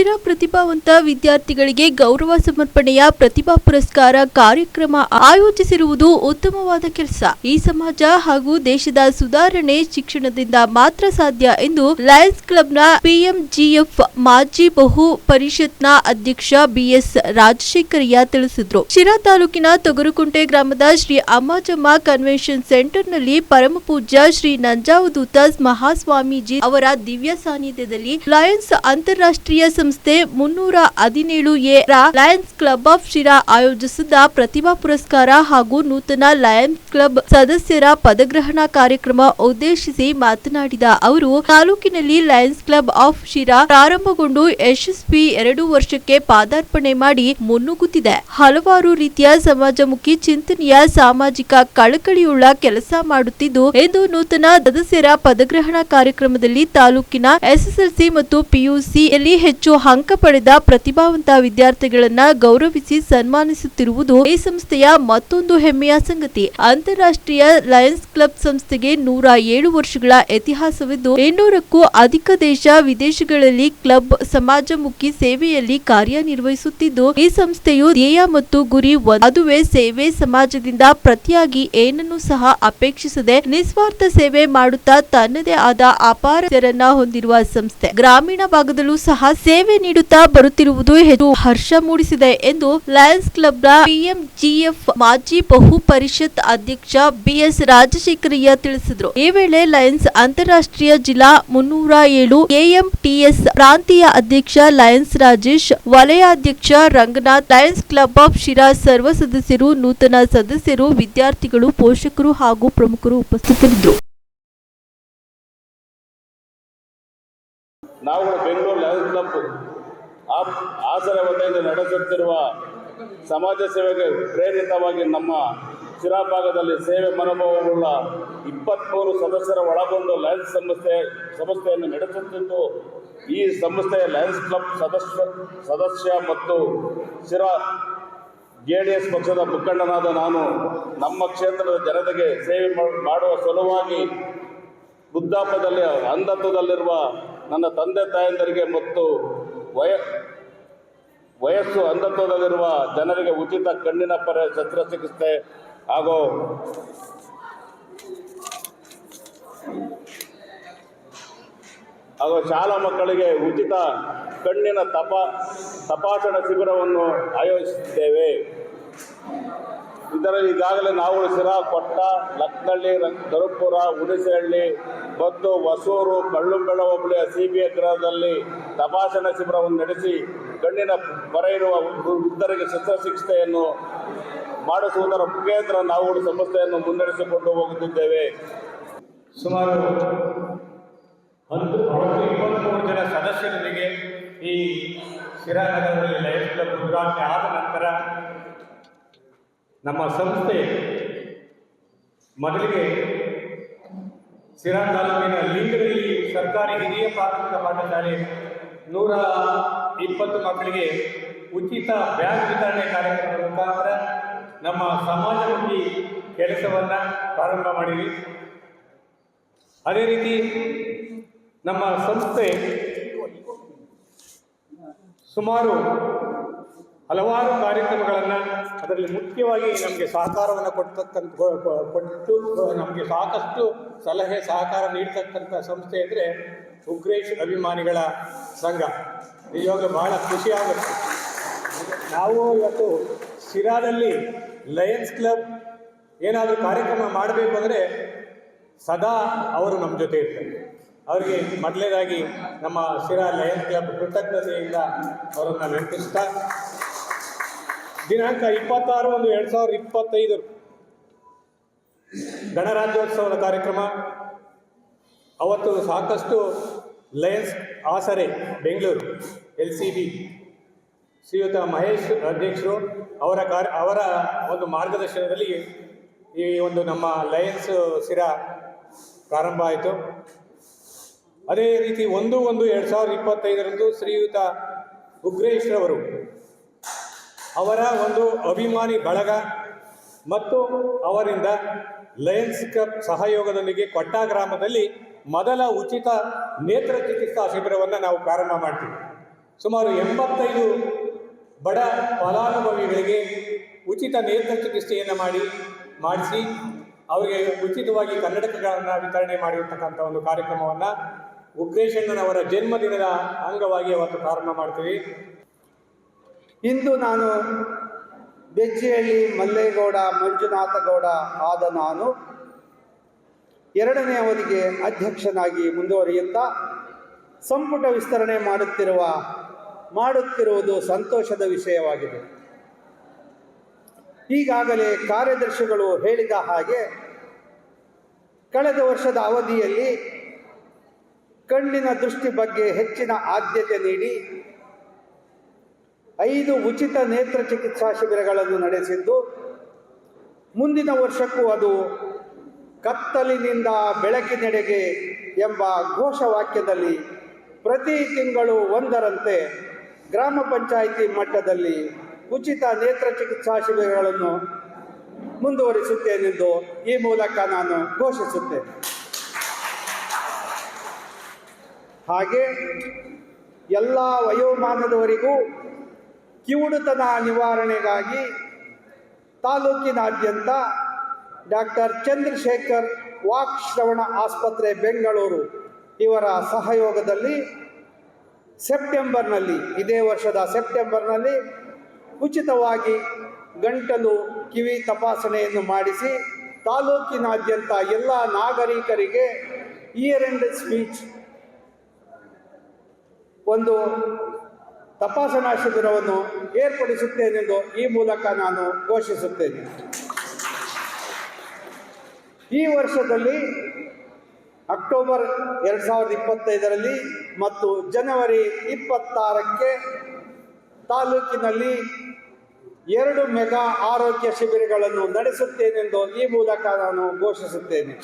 ಶಿರಾ ಪ್ರತಿಭಾವಂತ ವಿದ್ಯಾರ್ಥಿಗಳಿಗೆ ಗೌರವ ಸಮರ್ಪಣೆಯ ಪ್ರತಿಭಾ ಪುರಸ್ಕಾರ ಕಾರ್ಯಕ್ರಮ ಆಯೋಜಿಸಿರುವುದು ಉತ್ತಮವಾದ ಕೆಲಸ. ಈ ಸಮಾಜ ಹಾಗೂ ದೇಶದ ಸುಧಾರಣೆ ಶಿಕ್ಷಣದಿಂದ ಮಾತ್ರ ಸಾಧ್ಯ ಎಂದು ಲಯನ್ಸ್ ಕ್ಲಬ್ನ ಪಿಎಂಜಿಎಫ್ ಮಾಜಿ ಬಹು ಪರಿಷತ್ನ ಅಧ್ಯಕ್ಷ ಬಿಎಸ್ ರಾಜಶೇಖರಯ್ಯ ತಿಳಿಸಿದ್ರು. ಶಿರಾ ತಾಲೂಕಿನ ತೊಗರುಕುಂಟೆ ಗ್ರಾಮದ ಶ್ರೀ ಅಮ್ಮಾಜಮ್ಮ ಕನ್ವೆನ್ಷನ್ ಸೆಂಟರ್ನಲ್ಲಿ ಪರಮಪೂಜ್ಯ ಶ್ರೀ ನಂಜಾವಧೂತ ಮಹಾಸ್ವಾಮೀಜಿ ಅವರ ದಿವ್ಯ ಸಾನ್ನಿಧ್ಯದಲ್ಲಿ ಲಯನ್ಸ್ ಅಂತಾರಾಷ್ಟ್ರೀಯ ಸಂಸ್ಥೆ ಮುನ್ನೂರ ಹದಿನೇಳು A lions club of Sira ಆಯೋಜಿಸಿದ್ದ ಪ್ರತಿಭಾ ಪುರಸ್ಕಾರ ಹಾಗೂ ನೂತನ ಲಯನ್ಸ್ ಕ್ಲಬ್ ಸದಸ್ಯರ ಪದಗ್ರಹಣ ಕಾರ್ಯಕ್ರಮ ಉದ್ದೇಶಿಸಿ ಮಾತನಾಡಿದ ಅವರು, ತಾಲೂಕಿನಲ್ಲಿ ಲಯನ್ಸ್ ಕ್ಲಬ್ ಆಫ್ ಶಿರಾ ಪ್ರಾರಂಭಗೊಂಡು ಯಶಸ್ವಿ ಎರಡು ವರ್ಷಕ್ಕೆ ಪಾದಾರ್ಪಣೆ ಮಾಡಿ ಮುನ್ನುಗ್ಗುತ್ತಿದೆ. ಹಲವಾರು ರೀತಿಯ ಸಮಾಜಮುಖಿ ಚಿಂತನೆಯ ಸಾಮಾಜಿಕ ಕಳಕಳಿಯುಳ್ಳ ಕೆಲಸ ಮಾಡುತ್ತಿದ್ದು ಎಂದು ನೂತನ ಸದಸ್ಯರ ಪದಗ್ರಹಣ ಕಾರ್ಯಕ್ರಮದಲ್ಲಿ ತಾಲೂಕಿನ ಎಸ್ಎಸ್ಎಲ್ಸಿ ಮತ್ತು ಪಿಯುಸಿಯಲ್ಲಿ ಹೆಚ್ಚು ಅಂಕ ಪಡೆದ ಪ್ರತಿಭಾವಂತ ವಿದ್ಯಾರ್ಥಿಗಳನ್ನ ಗೌರವಿಸಿ ಸನ್ಮಾನಿಸುತ್ತಿರುವುದು ಈ ಸಂಸ್ಥೆಯ ಮತ್ತೊಂದು ಹೆಮ್ಮೆಯ ಸಂಗತಿ. ಅಂತಾರಾಷ್ಟ್ರೀಯ ಲಯನ್ಸ್ ಕ್ಲಬ್ ಸಂಸ್ಥೆಗೆ ನೂರ ಏಳು ವರ್ಷಗಳ ಇತಿಹಾಸವಿದ್ದು, ಇನ್ನೂರಕ್ಕೂ ಅಧಿಕ ದೇಶ ವಿದೇಶಗಳಲ್ಲಿ ಕ್ಲಬ್ ಸಮಾಜಮುಖಿ ಸೇವೆಯಲ್ಲಿ ಕಾರ್ಯನಿರ್ವಹಿಸುತ್ತಿದ್ದು, ಈ ಸಂಸ್ಥೆಯು ಧ್ಯೇಯ ಮತ್ತು ಗುರಿ ಅದುವೆ ಸೇವೆ ಸಮಾಜದಿಂದ ಪ್ರತಿಯಾಗಿ ಏನನ್ನು ಸಹ ಅಪೇಕ್ಷಿಸದೆ ನಿಸ್ವಾರ್ಥ ಸೇವೆ ಮಾಡುತ್ತಾ ತನ್ನದೇ ಆದ ಅಪಾರ ಹೆಸರನ್ನ ಹೊಂದಿರುವ ಸಂಸ್ಥೆ. ಗ್ರಾಮೀಣ ಭಾಗದಲ್ಲೂ ಸಹ ಸೇವೆ ನೀಡುತ್ತಾ ಬರುತ್ತಿರುವುದು ಹೆಚ್ಚು ಹರ್ಷ ಮೂಡಿಸಿದೆ ಎಂದು ಲಯನ್ಸ್ ಕ್ಲಬ್ನ ಪಿಎಂಜಿಎಫ್ ಮಾಜಿ ಬಹು ಪರಿಷತ್ ಅಧ್ಯಕ್ಷ ಬಿಎಸ್ ರಾಜಶೇಖರಯ್ಯ ತಿಳಿಸಿದರು. ಈ ವೇಳೆ ಲಯನ್ಸ್ ಅಂತಾರಾಷ್ಟ್ರೀಯ ಜಿಲ್ಲಾ ಮುನ್ನೂರ ಏಳು ಎಎಂಟಿಎಸ್ ಪ್ರಾಂತೀಯ ಅಧ್ಯಕ್ಷ Lions Rajesh, ವಲಯಾಧ್ಯಕ್ಷ Ranganath, lions club of Sira ಸರ್ವ ಸದಸ್ಯರು, ನೂತನ ಸದಸ್ಯರು, ವಿದ್ಯಾರ್ಥಿಗಳು, ಪೋಷಕರು ಹಾಗೂ ಪ್ರಮುಖರು ಉಪಸ್ಥಿತರಿದ್ದರು. ನಾವು ಬೆಂಗಳೂರು ಲಯನ್ಸ್ ಕ್ಲಬ್ ಆಸರ ವತಿಯಿಂದ ನಡೆಸುತ್ತಿರುವ ಸಮಾಜ ಸೇವೆಗೆ ಪ್ರೇರಿತವಾಗಿ ನಮ್ಮ ಶಿರಾ ಭಾಗದಲ್ಲಿ ಸೇವೆ ಮನೋಭಾವವುಳ್ಳ ಇಪ್ಪತ್ತ್ಮೂರು ಸದಸ್ಯರ ಒಳಗೊಂಡು ಲಯನ್ಸ್ ಸಂಸ್ಥೆ, ಸಂಸ್ಥೆಯನ್ನು ನಡೆಸುತ್ತಿದ್ದು ಈ ಸಂಸ್ಥೆಯ ಲಯನ್ಸ್ ಕ್ಲಬ್ ಸದಸ್ಯ ಸದಸ್ಯ ಮತ್ತು ಶಿರಾ ಜೆ ಡಿ ಎಸ್ ಪಕ್ಷದ ಮುಖಂಡನಾದ ನಾನು ನಮ್ಮ ಕ್ಷೇತ್ರದ ಜನತೆಗೆ ಸೇವೆ ಮಾಡುವ ಸಲುವಾಗಿ ವೃದ್ಧಾಪದಲ್ಲಿ ಅಂಧತ್ವದಲ್ಲಿರುವ ನನ್ನ ತಂದೆ ತಾಯಂದರಿಗೆ ಮತ್ತು ವಯ, ವಯಸ್ಸು ಅಂಧತ್ವದಲ್ಲಿರುವ ಜನರಿಗೆ ಉಚಿತ ಕಣ್ಣಿನ ಪರ ಶಸ್ತ್ರಚಿಕಿತ್ಸೆ ಹಾಗೂ ಹಾಗೂ ಶಾಲಾ ಮಕ್ಕಳಿಗೆ ಉಚಿತ ಕಣ್ಣಿನ ತಪ, ತಪಾಸಣಾ ಶಿಬಿರವನ್ನು ಆಯೋಜಿಸಿದ್ದೇವೆ. ಇದರಲ್ಲಿ ಈಗಾಗಲೇ ನಾವು ಸಿರಾ ಕೊಟ್ಟ ಲಕ್ನಳ್ಳಿ ಕರುಪುರ ಉಡಿಸಹಳ್ಳಿ ಮತ್ತು ಹೊಸೂರು ಕಳ್ಳುಂಬೆಳ ಹೋಬಳಿಯ ಸಿ ಬಿ ಗೃಹದಲ್ಲಿ ತಪಾಸಣಾ ಶಿಬಿರವನ್ನು ನಡೆಸಿ ಕಣ್ಣಿನ ಪರ ಇರುವ ವೃದ್ಧರಿಗೆ ಶಸ್ತ್ರಚಿಕಿತ್ಸೆಯನ್ನು ಮಾಡಿಸುವುದರ ಮುಖೇಂದ್ರ ನಾವು ಸಂಸ್ಥೆಯನ್ನು ಮುನ್ನಡೆಸಿಕೊಂಡು ಹೋಗುತ್ತಿದ್ದೇವೆ. ಸುಮಾರು ಹತ್ತು ಅವತ್ತು ಇಪ್ಪತ್ತ್ಮೂರು ಜನ ಸದಸ್ಯರೊಂದಿಗೆ ಈ ಶಿರಾನಗರದಲ್ಲಿ ಲಯನ್ಸ್ ಕ್ಲಬ್ ಉದ್ಘಾಟನೆ ಆದ ನಂತರ ನಮ್ಮ ಸಂಸ್ಥೆ ಮೊದಲಿಗೆ ಸಿರಾ ತಾಲೂಕಿನ ಲಿಂಗದಲ್ಲಿ ಸರ್ಕಾರಿ ಹಿರಿಯ ಪ್ರಾಥಮಿಕ ಪಾಠಶಾಲೆ ನೂರ ಇಪ್ಪತ್ತು ಮಕ್ಕಳಿಗೆ ಉಚಿತ ಬ್ಯಾಗ್ ವಿತರಣೆ ಕಾರ್ಯಕ್ರಮದ ಮುಖಾಂತರ ನಮ್ಮ ಸಮಾಜಮುಖಿ ಕೆಲಸವನ್ನು ಪ್ರಾರಂಭ ಮಾಡಿದ್ವಿ. ಅದೇ ರೀತಿ ನಮ್ಮ ಸಂಸ್ಥೆ ಸುಮಾರು ಹಲವಾರು ಕಾರ್ಯಕ್ರಮಗಳನ್ನು ಅದರಲ್ಲಿ ಮುಖ್ಯವಾಗಿ ನಮಗೆ ಸಹಕಾರವನ್ನು ಕೊಡ್ತಕ್ಕಂಥ ಕೊಟ್ಟು ನಮಗೆ ಸಾಕಷ್ಟು ಸಲಹೆ, ಸಹಕಾರ ನೀಡ್ತಕ್ಕಂಥ ಸಂಸ್ಥೆ ಅಂದರೆ ಉಗ್ರೇಶ್ ಅಭಿಮಾನಿಗಳ ಸಂಘ. ನಿಜವಾಗ್ಲೂ ಬಹಳ ಖುಷಿಯಾಗುತ್ತೆ ನಾವು ಇವತ್ತು ಶಿರಾದಲ್ಲಿ ಲಯನ್ಸ್ ಕ್ಲಬ್ ಏನಾದರೂ ಕಾರ್ಯಕ್ರಮ ಮಾಡಬೇಕು ಅಂದರೆ ಸದಾ ಅವರು ನಮ್ಮ ಜೊತೆ ಇರ್ತಾರೆ. ಅವರಿಗೆ ಮೊದಲನೇದಾಗಿ ನಮ್ಮ ಶಿರಾ ಲಯನ್ಸ್ ಕ್ಲಬ್ ಕೃತಜ್ಞತೆಯಿಂದ ಅವರನ್ನು ನೆನಪಿಸ್ತಾ, ದಿನಾಂಕ ಇಪ್ಪತ್ತಾರು ಒಂದು ಎರಡು ಸಾವಿರದ ಇಪ್ಪತ್ತೈದು. ಗಣರಾಜ್ಯೋತ್ಸವದ ಕಾರ್ಯಕ್ರಮ. ಅವತ್ತು ಸಾಕಷ್ಟು ಲಯನ್ಸ್ ಆಸರೆ, ಬೆಂಗಳೂರು, ಎಲ್ ಸಿ ಬಿ. ಶ್ರೀಯುತ ಮಹೇಶ್ ಅಧ್ಯಕ್ಷರು ಅವರ ಕಾರ್ಯ, ಅವರ ಒಂದು ಮಾರ್ಗದರ್ಶನದಲ್ಲಿ ಈ ಒಂದು ನಮ್ಮ ಲಯನ್ಸ್ ಶಿರ ಪ್ರಾರಂಭ ಆಯಿತು. ಅದೇ ರೀತಿ ಒಂದು ಒಂದು ಎರಡು ಸಾವಿರದ ಇಪ್ಪತ್ತೈದರಂದು ಶ್ರೀಯುತ ಉಗ್ರೇಶ್ರವರು ಅವರ ಒಂದು ಅಭಿಮಾನಿ ಬಳಗ ಮತ್ತು ಅವರಿಂದ ಲಯನ್ಸ್ ಕ್ಲಬ್ ಸಹಯೋಗದೊಂದಿಗೆ ಕೊಟ್ಟ ಗ್ರಾಮದಲ್ಲಿ ಮೊದಲ ಉಚಿತ ನೇತ್ರ ಚಿಕಿತ್ಸಾ ಶಿಬಿರವನ್ನು ನಾವು ಪ್ರಾರಂಭ ಮಾಡ್ತೀವಿ. ಸುಮಾರು ಎಂಬತ್ತೈದು ಬಡ ಫಲಾನುಭವಿಗಳಿಗೆ ಉಚಿತ ನೇತ್ರ ಚಿಕಿತ್ಸೆಯನ್ನು ಮಾಡಿ, ಮಾಡಿಸಿ, ಅವರಿಗೆ ಉಚಿತವಾಗಿ ಕನ್ನಡಕಗಳನ್ನು ವಿತರಣೆ ಮಾಡಿರ್ತಕ್ಕಂಥ ಒಂದು ಕಾರ್ಯಕ್ರಮವನ್ನು ಉಗ್ರೇಶಣ್ಣನವರ ಜನ್ಮದಿನದ ಅಂಗವಾಗಿ ಅವತ್ತು ಪ್ರಾರಂಭ ಮಾಡ್ತೀವಿ. ಇಂದು ನಾನು ಬೆಜ್ಜಿಹಳ್ಳಿ ಮಲ್ಲೇಗೌಡ, ಮಂಜುನಾಥಗೌಡ ಆದ ನಾನು ಎರಡನೇ ಅವಧಿಗೆ ಅಧ್ಯಕ್ಷನಾಗಿ ಮುಂದುವರಿಯುತ್ತಾ ಸಂಪುಟ ವಿಸ್ತರಣೆ ಮಾಡುತ್ತಿರುವ, ಮಾಡುತ್ತಿರುವುದು ಸಂತೋಷದ ವಿಷಯವಾಗಿದೆ. ಈಗಾಗಲೇ ಕಾರ್ಯದರ್ಶಿಗಳು ಹೇಳಿದ ಹಾಗೆ, ಕಳೆದ ವರ್ಷದ ಅವಧಿಯಲ್ಲಿ ಕಣ್ಣಿನ ದೃಷ್ಟಿ ಬಗ್ಗೆ ಹೆಚ್ಚಿನ ಆದ್ಯತೆ ನೀಡಿ ಐದು ಉಚಿತ ನೇತ್ರ ಚಿಕಿತ್ಸಾ ಶಿಬಿರಗಳನ್ನು ನಡೆಸಿದ್ದು ಮುಂದಿನ ವರ್ಷಕ್ಕೂ ಅದು ಕತ್ತಲಿನಿಂದ ಬೆಳಕಿನೆಡೆಗೆ ಎಂಬ ಘೋಷವಾಕ್ಯದಲ್ಲಿ ಪ್ರತಿ ತಿಂಗಳು ಒಂದರಂತೆ ಗ್ರಾಮ ಪಂಚಾಯಿತಿ ಮಟ್ಟದಲ್ಲಿ ಉಚಿತ ನೇತ್ರ ಚಿಕಿತ್ಸಾ ಶಿಬಿರಗಳನ್ನು ಮುಂದುವರಿಸುತ್ತೇನೆಂದು ಈ ಮೂಲಕ ನಾನು ಘೋಷಿಸುತ್ತೇನೆ. ಹಾಗೆ ಎಲ್ಲ ವಯೋಮಾನದವರಿಗೂ ಕಿವುಡುತನ ನಿವಾರಣೆಗಾಗಿ ತಾಲೂಕಿನಾದ್ಯಂತ ಡಾಕ್ಟರ್ ಚಂದ್ರಶೇಖರ್ ವಾಕ್ ಶ್ರವಣ ಆಸ್ಪತ್ರೆ ಬೆಂಗಳೂರು ಇವರ ಸಹಯೋಗದಲ್ಲಿ ಸೆಪ್ಟೆಂಬರ್ನಲ್ಲಿ, ಇದೇ ವರ್ಷದ ಸೆಪ್ಟೆಂಬರ್ನಲ್ಲಿ ಉಚಿತವಾಗಿ ಗಂಟಲು ಕಿವಿ ತಪಾಸಣೆಯನ್ನು ಮಾಡಿಸಿ ತಾಲೂಕಿನಾದ್ಯಂತ ಎಲ್ಲ ನಾಗರಿಕರಿಗೆ ಇಯರ್ ಎಂಡ್ ಸ್ಪೀಚ್ ಒಂದು ತಪಾಸಣಾ ಶಿಬಿರವನ್ನು ಏರ್ಪಡಿಸುತ್ತೇನೆಂದು ಈ ಮೂಲಕ ನಾನು ಘೋಷಿಸುತ್ತೇನೆ. ಈ ವರ್ಷದಲ್ಲಿ ಅಕ್ಟೋಬರ್ ಎರಡು ಸಾವಿರದ ಇಪ್ಪತ್ತೈದರಲ್ಲಿ ಮತ್ತು ಜನವರಿ ಇಪ್ಪತ್ತಾರಕ್ಕೆ ತಾಲೂಕಿನಲ್ಲಿ ಎರಡು ಮೆಗಾ ಆರೋಗ್ಯ ಶಿಬಿರಗಳನ್ನು ನಡೆಸುತ್ತೇನೆಂದು ಈ ಮೂಲಕ ನಾನು ಘೋಷಿಸುತ್ತೇನೆ.